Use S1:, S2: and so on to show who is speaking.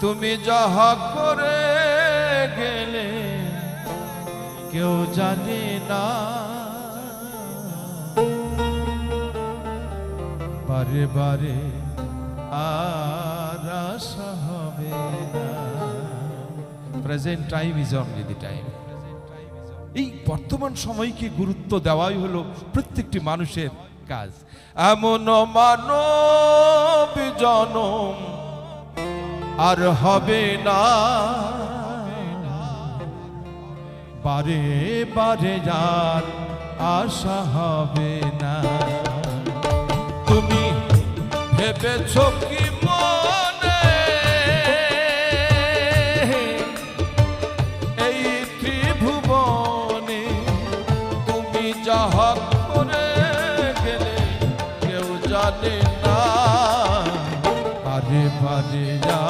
S1: তুমি যাহা করে গেলে কেউ জানে না। বারে বারে আর হবে না। Present time is only the time এই বর্তমান সময়কে গুরুত্ব দেওয়াই হলো প্রত্যেকটি মানুষের কাজ। এমন মানব জনম আর হবে না। বারে বারে যার আশা হবে না। তুমি ভেবেছ কি মনে? এই ত্রিভুবনে তুমি গেলে কেউ না।